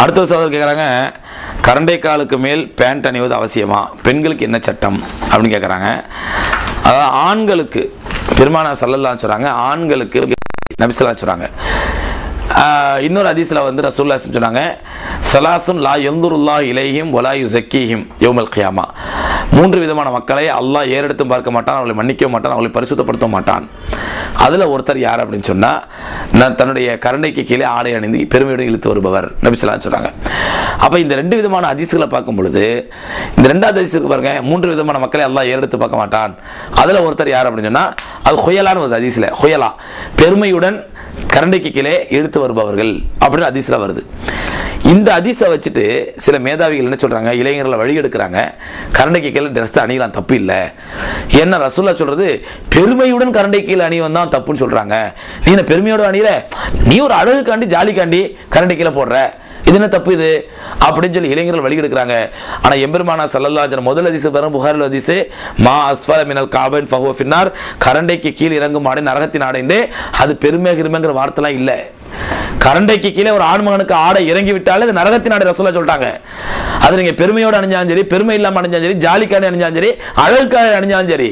அடுத்த சோதர் கேட்குறாங்க கரண்டை காலுக்கு மேல் பேண்ட் அணிவது அவசியமா? பெண்களுக்கு என்ன சட்டம்? அப்படின்னு கேட்குறாங்க அதாவது ஆண்களுக்கு பெருமான சல்லல்லான்னு சொல்கிறாங்க ஆண்களுக்கு நபிசல்லா சொல்கிறாங்க ஆஹ் இன்னொரு அதிசல வந்து ரசூல்லா சொன்னாங்க சலாசுன் லா எந்துருல்லா இலையும் ஒலா யுசக்கியும் யோமல் கியாமா. மூன்று விதமான மக்களை அல்லாஹ் ஏறெடுத்தும் பார்க்க மாட்டான் அவளை மன்னிக்க மாட்டான் அவளை பரிசுத்தப்படுத்த மாட்டான். அதில் ஒருத்தர் யார் அப்படின்னு சொன்னால் நான் தன்னுடைய கரண்டைக்கு கீழே ஆடை அணிந்து பெருமையுடன் இழுத்து வருபவர் நபிசல்லா சொல்கிறாங்க அப்போ இந்த ரெண்டு விதமான அதிசுகளை பார்க்கும் பொழுது இந்த ரெண்டாவது அதிசுக்கு பாருங்க மூன்று விதமான மக்களை எல்லாம் ஏறெடுத்து பார்க்க மாட்டான். அதில் ஒருத்தர் யார் அப்படின்னு சொன்னால் அது ஹுயலான்னு ஒரு அதிசில ஹுயலா. பெருமையுடன் கரண்டைக்கு கீழே இழுத்து வருபவர்கள் அப்படின்னு அதிசல வருது. இந்த அதிசை வச்சுட்டு சில மேதாவிகள் என்ன சொல்றாங்க? இளைஞர்களை வழி எடுக்கிறாங்க. கரண்டைக்கு கீழே ட்ரெஸ் அணியலாம் தப்பு இல்லை. என்ன ரசூல்லா சொல்றது? பெருமையுடன் கரண்டை கீழே அணிவன் தான் தப்புன்னு சொல்றாங்க. நீ என்ன பெருமையோட அணியிற? நீ ஒரு அழகுக்காண்டி ஜாலிக்காண்டி கரண்டை கீழே போடுற. இது என்ன தப்பு இது? அப்படின்னு சொல்லி இளைஞர்கள் வழி எடுக்கிறாங்க. ஆனால் எம்பெருமானா சல்லல்லாஜன் முதல் அதிசு பெறும் புகாரில் அதிசு மா அஸ்வல மினல் காபன் ஃபஹோ ஃபின்னார் கரண்டைக்கு கீழ் இறங்கும் ஆடை நரகத்தின் ஆடைண்டு அது பெருமை கிருமைங்கிற வார்த்தைலாம் இல்லை. கரண்டைக்கு கீழே ஒரு ஆண்மகனுக்கு ஆடை இறங்கி விட்டாலே அது நரகத்தின் ஆடை ரசூலா சொல்லிட்டாங்க அது நீங்க பெருமையோட அணிஞ்சாலும் சரி பெருமை இல்லாமல் அணிஞ்சாலும் சரி ஜாலிக்காக அணிஞ்சாலும் சரி அழகுக்காக அணிஞ்சாலும் சரி.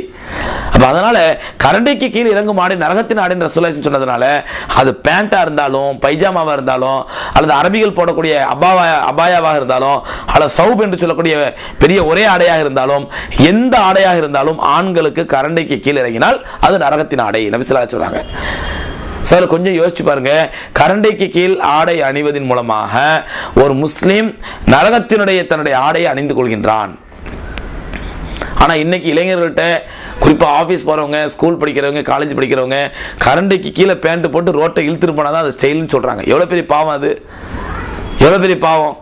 அப்போ அதனால கரண்டைக்கு கீழே இறங்கும் ஆடை நரகத்தின் ஆடைன்னு ரசூலா சொன்னதுனால அது பேண்டா இருந்தாலும் பைஜாமாவா இருந்தாலும் அல்லது அரபிகள் போடக்கூடிய அபாவா அபாயாவாக இருந்தாலும் அல்லது சவுப் என்று சொல்லக்கூடிய பெரிய ஒரே ஆடையாக இருந்தாலும் எந்த ஆடையாக இருந்தாலும் ஆண்களுக்கு கரண்டைக்கு கீழே இறங்கினால் அது நரகத்தின் ஆடை. நபிசுல்லா சொல்றாங்க. சார் கொஞ்சம் யோசிச்சு பாருங்க. கரண்டைக்கு கீழ் ஆடை அணிவதன் மூலமாக ஒரு முஸ்லீம் நரகத்தினுடைய தன்னுடைய ஆடையை அணிந்து கொள்கின்றான். ஆனால் இன்னைக்கு இளைஞர்கள்ட்ட குறிப்பாக ஆஃபீஸ் போகிறவங்க ஸ்கூல் படிக்கிறவங்க காலேஜ் படிக்கிறவங்க கரண்டைக்கு கீழே பேண்ட்டு போட்டு ரோட்டை இழுத்துட்டு போனா தான் அது ஸ்டைல்னு சொல்கிறாங்க எவ்வளோ பெரிய பாவம் அது? எவ்வளோ பெரிய பாவம்?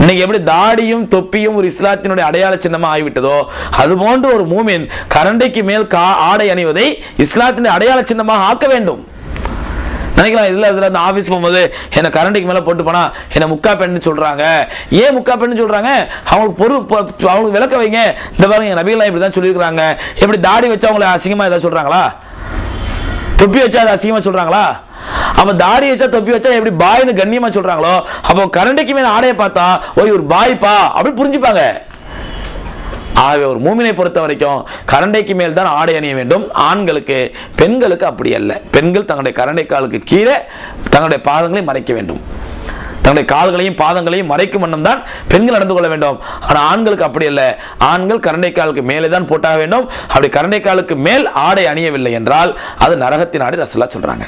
இன்னைக்கு எப்படி தாடியும் தொப்பியும் ஒரு இஸ்லாத்தினுடைய அடையாள சின்னமா ஆகிவிட்டதோ அது போன்ற ஒரு மூமின் கரண்டைக்கு மேல் கா ஆடை அணிவதை இஸ்லாத்தினுடைய அடையாள சின்னமாக ஆக்க வேண்டும். நினைக்கலாம் இதில் இதில் அந்த ஆஃபீஸ் போகும்போது என்னை கரண்ட்டுக்கு மேலே போட்டு போனால் என்னை முக்கா பெண்ணு சொல்கிறாங்க ஏன் முக்கா பெண்ணு சொல்கிறாங்க அவங்களுக்கு பொருள் அவங்களுக்கு விளக்க வைங்க. இந்த பாருங்க நபிகளா இப்படி தான் சொல்லியிருக்காங்க எப்படி தாடி வச்சு அவங்கள அசிங்கமாக ஏதாவது சொல்கிறாங்களா தொப்பி வச்சா அதை அசிங்கமாக சொல்கிறாங்களா அப்போ தாடி வச்சா தொப்பி வச்சா எப்படி பாய்னு கண்ணியமாக சொல்கிறாங்களோ அப்போ கரண்டிக்கு மேலே ஆடையை பார்த்தா ஓய் ஒரு பாய்ப்பா அப்படி புரிஞ்சுப்பாங்க. ஆகவே ஒரு மூமினை பொறுத்த வரைக்கும் கரண்டைக்கு மேல் தான் ஆடை அணிய வேண்டும். ஆண்களுக்கு பெண்களுக்கு அப்படி அல்ல. பெண்கள் தங்களுடைய கரண்டை காலுக்கு கீழே தங்களுடைய பாதங்களை மறைக்க வேண்டும். தங்களுடைய கால்களையும் பாதங்களையும் மறைக்கும் வண்ணம் தான் பெண்கள் நடந்து கொள்ள வேண்டும். ஆனால் ஆண்களுக்கு அப்படி அல்ல. ஆண்கள் கரண்டை காலுக்கு மேலே தான் போட்டாக வேண்டும். அப்படி கரண்டை காலுக்கு மேல் ஆடை அணியவில்லை என்றால் அது நரகத்தின் ஆடை ரசலா சொல்றாங்க.